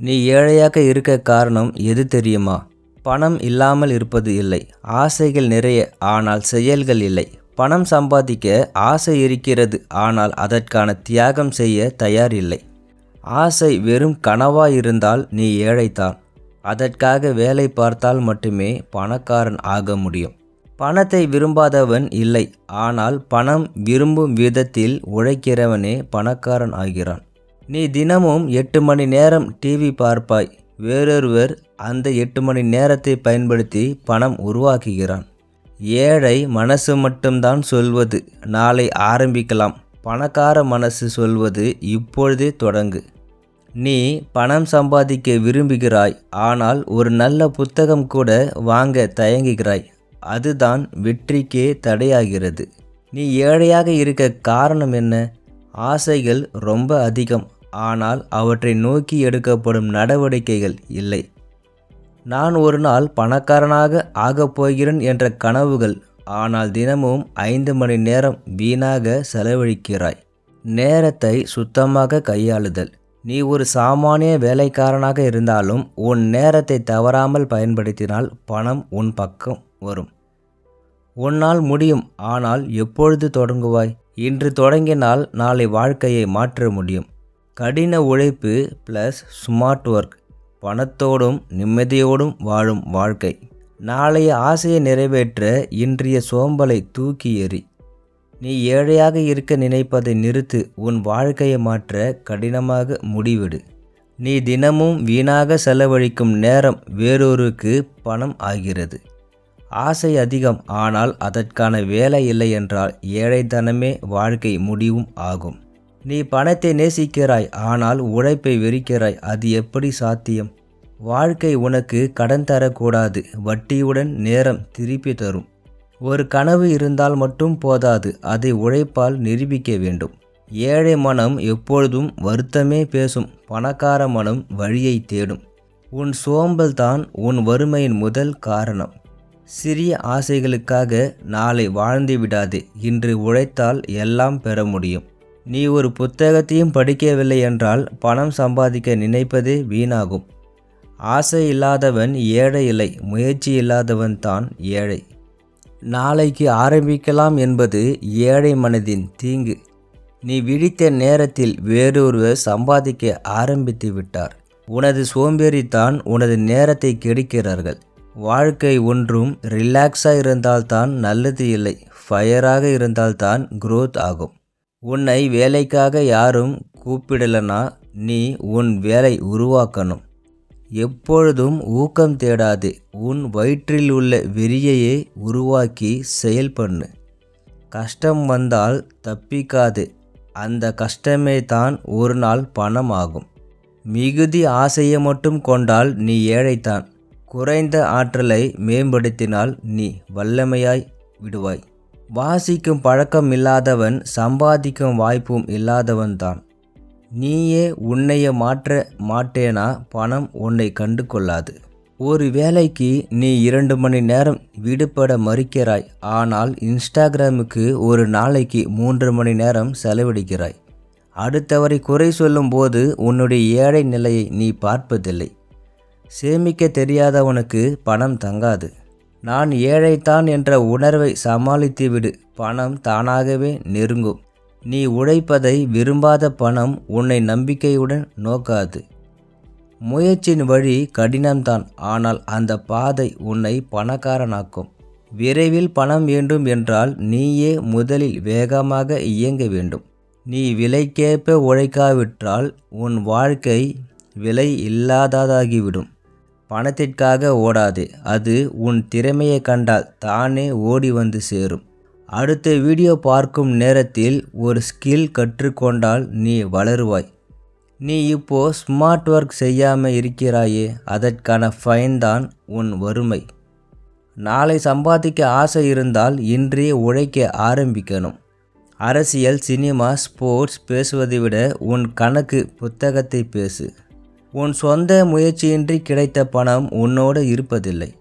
நீ ஏழையாக இருக்க காரணம் எது தெரியுமா? பணம் இல்லாமல் இருப்பது இல்லை. ஆசைகள் நிறைய ஆனால் செயல்கள் இல்லை. பணம் சம்பாதிக்க ஆசை இருக்கிறது ஆனால் அதற்கான தியாகம் செய்ய தயார் இல்லை. ஆசை வெறும் கனவாக இருந்தால் நீ ஏழைத்தான் அதற்காக வேலை பார்த்தால் மட்டுமே பணக்காரன் ஆக முடியும். பணத்தை விரும்பாதவன் இல்லை ஆனால் பணம் விரும்பும் விதத்தில் உழைக்கிறவனே பணக்காரன் ஆகிறான். நீ தினமும் எட்டு மணி நேரம் டிவி பார்ப்பாய். வேறொருவர் அந்த எட்டு மணி நேரத்தை பயன்படுத்தி பணம் உருவாக்குகிறான். ஏழை மனசு மட்டும்தான் சொல்வது. நாளை ஆரம்பிக்கலாம். பணக்கார மனசு சொல்வது இப்பொழுதே தொடங்கு. நீ பணம் சம்பாதிக்க விரும்புகிறாய். ஆனால் ஒரு நல்ல புத்தகம் கூட வாங்க தயங்குகிறாய். அதுதான் வெற்றிக்கே தடையாகிறது. நீ ஏழையாக இருக்க காரணம் என்ன? ஆசைகள் ரொம்ப அதிகம். ஆனால் அவற்றை நோக்கி எடுக்கப்படும் நடவடிக்கைகள் இல்லை. நான் ஒரு நாள் பணக்காரனாக ஆகப் போகிறேன் என்ற கனவுகள் ஆனால் தினமும் ஐந்து மணி நேரம் வீணாக செலவழிக்கிறாய். நேரத்தை சுத்தமாக கையாளுதல். நீ ஒரு சாமானிய வேலைக்காரனாக இருந்தாலும் உன் நேரத்தை தவறாமல் பயன்படுத்தினால் பணம் உன் பக்கம் வரும். உன்னால் முடியும். ஆனால் எப்பொழுது தொடங்குவாய்? இன்று தொடங்கினால் நாளை வாழ்க்கையை மாற்ற முடியும். கடின உழைப்பு ப்ளஸ் ஸ்மார்ட் ஒர்க் பணத்தோடும் நிம்மதியோடும் வாழும் வாழ்க்கை. நாளைய ஆசையை நிறைவேற்ற இன்றைய சோம்பலை தூக்கி எறி. நீ ஏழையாக இருக்க நினைப்பதை நிறுத்து உன் வாழ்க்கையை மாற்ற கடினமாக முடிவிடு. நீ தினமும் வீணாக செலவழிக்கும் நேரம் வேறொருக்கு பணம் ஆகிறது. ஆசை அதிகம் ஆனால் அதற்கான வேலை இல்லை என்றால் ஏழைத்தனமே வாழ்க்கை முடிவும் ஆகும். நீ பணத்தை நேசிக்கிறாய் ஆனால் உழைப்பை வெறிக்கிறாய். அது எப்படி சாத்தியம்? வாழ்க்கை உனக்கு கடன் தரக்கூடாது வட்டியுடன் நேரம் திருப்பி தரும். ஒரு கனவு இருந்தால் மட்டும் போதாது அதை உழைப்பால் நிரூபிக்க வேண்டும். ஏழை மனம் எப்பொழுதும் வருத்தமே பேசும் பணக்கார மனம் வழியை தேடும். உன் சோம்பல் தான் உன் வறுமையின் முதல் காரணம். சிறிய ஆசைகளுக்காக நாளை வாழ்ந்து விடாதே இன்று உழைத்தால் எல்லாம் பெற முடியும். நீ ஒரு புத்தகத்தையும் படிக்கவில்லை என்றால் பணம் சம்பாதிக்க நினைப்பதே வீணாகும். ஆசை இல்லாதவன் ஏழை இல்லை முயற்சி இல்லாதவன் தான் ஏழை. நாளைக்கு ஆரம்பிக்கலாம் என்பது ஏழை மனதின் தீங்கு. நீ விழித்த நேரத்தில் வேறொருவர் சம்பாதிக்க ஆரம்பித்து விட்டார். உனது சோம்பேறித்தான் உனது நேரத்தை கெடுக்கிறார்கள். வாழ்க்கை ஒன்றும் ரிலாக்ஸாக இருந்தால்தான் நல்லது இல்லை ஃபயராக இருந்தால்தான் குரோத் ஆகும். உன்னை வேலைக்காக யாரும் கூப்பிடலனா நீ உன் வேலை உருவாக்கணும். எப்பொழுதும் ஊக்கம் தேடாது. உன் வயிற்றில் உள்ள வெறியையே உருவாக்கி செயல் பண்ணு. கஷ்டம் வந்தால் தப்பிக்காது. அந்த கஷ்டமே தான் ஒரு நாள் பணம் ஆகும் மிகுதி ஆசையை மட்டும் கொண்டால் நீ ஏழைத்தான். குறைந்த ஆற்றலை மேம்படுத்தினால் நீ வல்லமையாய் விடுவாய். வாசிக்கும் பழக்கம் இல்லாதவன் சம்பாதிக்கும் வாய்ப்பும் இல்லாதவன்தான் நீயே உன்னைய மாற்ற மாட்டேனா? பணம் உன்னை கண்டு கொள்ளாது ஒரு வேலைக்கு நீ இரண்டு மணி நேரம் விடுபட மறுக்கிறாய். ஆனால் இன்ஸ்டாகிராமுக்கு ஒரு நாளைக்கு மூன்று மணி நேரம் செலவிடுகிறாய். அடுத்தவரை குறை சொல்லும்போது உன்னுடைய ஏழை நிலையை நீ பார்ப்பதில்லை. சேமிக்க தெரியாதவனுக்கு பணம் தங்காது. நான் ஏழைத்தான் என்ற உணர்வை சமாளித்துவிடு. பணம் தானாகவே நெருங்கும். நீ உழைப்பதை விரும்பாத பணம் உன்னை நம்பிக்கையுடன் நோக்காது. முயற்சியின் வழி கடினம்தான் ஆனால் அந்த பாதை உன்னை பணக்காரனாக்கும். விரைவில் பணம் வேண்டும் என்றால் நீயே முதலில் வேகமாக இயங்க வேண்டும். நீ விலைக்கேற்ப உழைக்காவிட்டால் உன் வாழ்க்கை விலை இல்லாததாகிவிடும். பணத்திற்காக ஓடாது. அது உன் திறமையை கண்டால் தானே ஓடி வந்து சேரும். அடுத்த வீடியோ பார்க்கும் நேரத்தில் ஒரு ஸ்கில் கற்றுக்கொண்டால் நீ வளருவாய். நீ இப்போ ஸ்மார்ட் ஒர்க் செய்யாமல் இருக்கிறாயே அதற்கான ஃபைன் தான் உன் வறுமை. நாளை சம்பாதிக்க ஆசை இருந்தால் இன்றே உழைக்க ஆரம்பிக்கணும். அரசியல் சினிமா ஸ்போர்ட்ஸ் பேசுவதை விட உன் கணக்கு புத்தகத்தை பேசு. உன் சொந்த முயற்சியின்றி கிடைத்த பணம் உன்னோடு இருப்பதில்லை.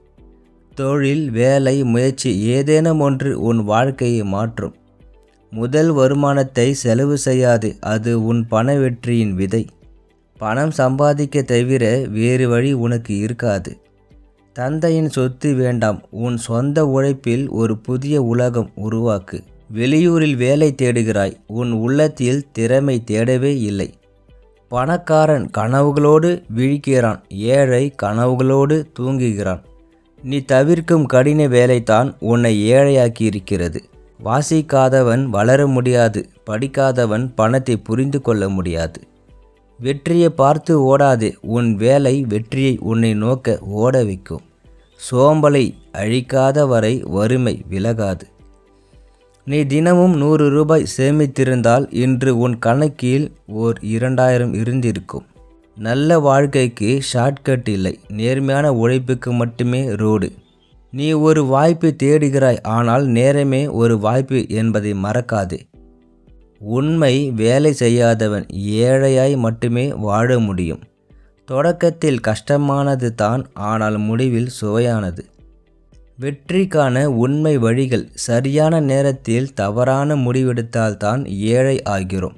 தொழில் வேலை முயற்சி ஏதேனும் ஒன்று உன் வாழ்க்கையை மாற்றும். முதல் வருமானத்தை செலவு செய்யாது அது உன் பண வெற்றியின் விதை. பணம் சம்பாதிக்க தவிர வேறு வழி உனக்கு இருக்காது. தந்தையின் சொத்து வேண்டாம் உன் சொந்த உழைப்பில் ஒரு புதிய உலகம் உருவாக்கு. வெளியூரில் வேலை தேடுகிறாய் உன் உள்ளத்தில் திறமை தேடவே இல்லை. பணக்காரன் கனவுகளோடு விழிக்கிறான். ஏழை கனவுகளோடு தூங்குகிறான். நீ தவிர்க்கும் கடின வேலைதான் உன்னை ஏழையாக்கி இருக்கிறது வாசிக்காதவன் வளர முடியாது. படிக்காதவன் பணத்தை புரிந்து கொள்ள முடியாது. வெற்றியை பார்த்து ஓடாதே. உன் வேலை வெற்றியை உன்னை நோக்க ஓட வைக்கும். சோம்பலை அழிக்காத வரை வறுமை விலகாது. நீ தினமும் நூறு ரூபாய் சேமித்திருந்தால் இன்று உன் கணக்கில் ஓர் இரண்டாயிரம் இருந்திருக்கும். நல்ல வாழ்க்கைக்கு ஷார்ட்கட் இல்லை. நேர்மையான உழைப்புக்கு மட்டுமே ரோடு நீ ஒரு வாய்ப்பு தேடுகிறாய் ஆனால் நேரமே ஒரு வாய்ப்பு என்பதை மறக்காதே. உண்மை வேலை செய்யாதவன் ஏழையாய் மட்டுமே வாழ முடியும். தொடக்கத்தில் கஷ்டமானது தான் ஆனால் முடிவில் சுவையானது. வெற்றிக்கான உண்மை வழிகள் சரியான நேரத்தில் தவறான முடிவெடுத்தால்தான் ஏழை ஆகிறோம்.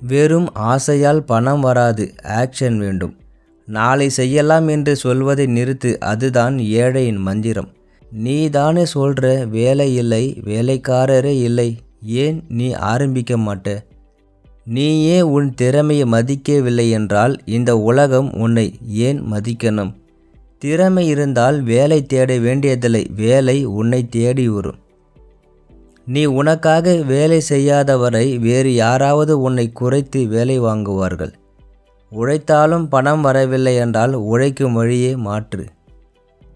வெறும் ஆசையால் பணம் வராது ஆக்ஷன் வேண்டும். நாளை செய்யலாம் என்று சொல்வதை நிறுத்து அதுதான் ஏழையின் மந்திரம். நீ தானே சொல்கிற வேலை இல்லை வேலைக்காரரே இல்லை. ஏன் நீ ஆரம்பிக்க மாட்ட? நீயே உன் திறமையை மதிக்கவில்லை என்றால் இந்த உலகம் உன்னை ஏன் மதிக்கணும்? திறமை இருந்தால் வேலை தேட வேண்டியதில்லை. வேலை உன்னை தேடி வரும். நீ உனக்காக வேலை செய்யாதவரை வேறு யாராவது உன்னை குறைத்து வேலை வாங்குவார்கள். உழைத்தாலும் பணம் வரவில்லை என்றால் உழைக்கும் வழியே மாற்று.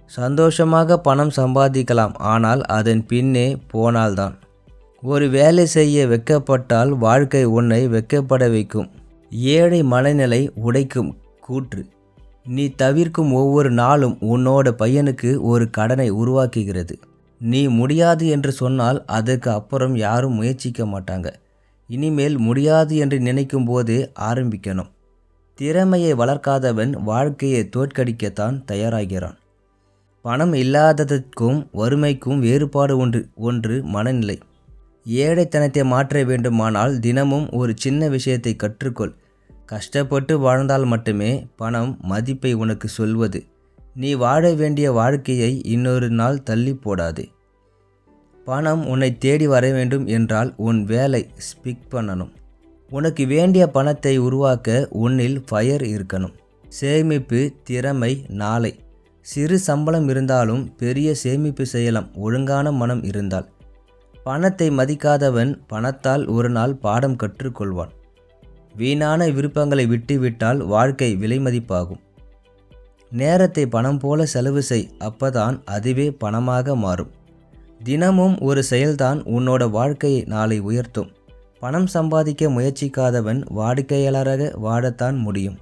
சந்தோஷமாக பணம் சம்பாதிக்கலாம் ஆனால் அதன் பின்னே போனால்தான். ஒரு வேலை செய்ய வெக்கப்பட்டால் வாழ்க்கை உன்னை வெக்கப்பட வைக்கும். ஏழை மனநிலை உடைக்கும் கூற்று. நீ தவிர்க்கும் ஒவ்வொரு நாளும் உன்னோட பையனுக்கு ஒரு கடனை உருவாக்குகிறது. நீ முடியாது என்று சொன்னால் அதற்கு அப்புறம் யாரும் முயற்சிக்க மாட்டாங்க. இனிமேல் முடியாது என்று நினைக்கும் போதே ஆரம்பிக்கணும். திறமையை வளர்க்காதவன் வாழ்க்கையை தோற்கடிக்கத்தான் தயாராகிறான். பணம் இல்லாததற்கும் வறுமைக்கும் வேறுபாடு ஒன்று ஒன்று மனநிலை. ஏழைத்தனத்தை மாற்ற வேண்டுமானால் தினமும் ஒரு சின்ன விஷயத்தை கற்றுக்கொள். கஷ்டப்பட்டு வாழ்ந்தால் மட்டுமே பணம் மதிப்பை உனக்கு சொல்வது. நீ வாழ வேண்டிய வாழ்க்கையை இன்னொரு நாள் தள்ளி போடாது. பணம் உன்னை தேடி வர வேண்டும் என்றால் உன் வேலை ஸ்பிக் பண்ணணும். உனக்கு வேண்டிய பணத்தை உருவாக்க உன்னில் ஃபயர் இருக்கணும். சேமிப்பு திறமை நாளை. சிறு சம்பளம் இருந்தாலும் பெரிய சேமிப்பு செய்யலாம் ஒழுங்கான மனம் இருந்தால். பணத்தை மதிக்காதவன் பணத்தால் ஒரு நாள் பாடம் கற்றுக்கொள்வான். வீணான விருப்பங்களை விட்டுவிட்டால் வாழ்க்கை விலைமதிப்பாகும் நேரத்தை பணம் போல செலவு செய் அப்பதான் அதுவே பணமாக மாறும். தினமும் ஒரு செயல்தான் உன்னோட வாழ்க்கையை நாளை உயர்த்தும். பணம் சம்பாதிக்க முயற்சிக்காதவன் வாடிக்கையாளராக வாழத்தான் முடியும்.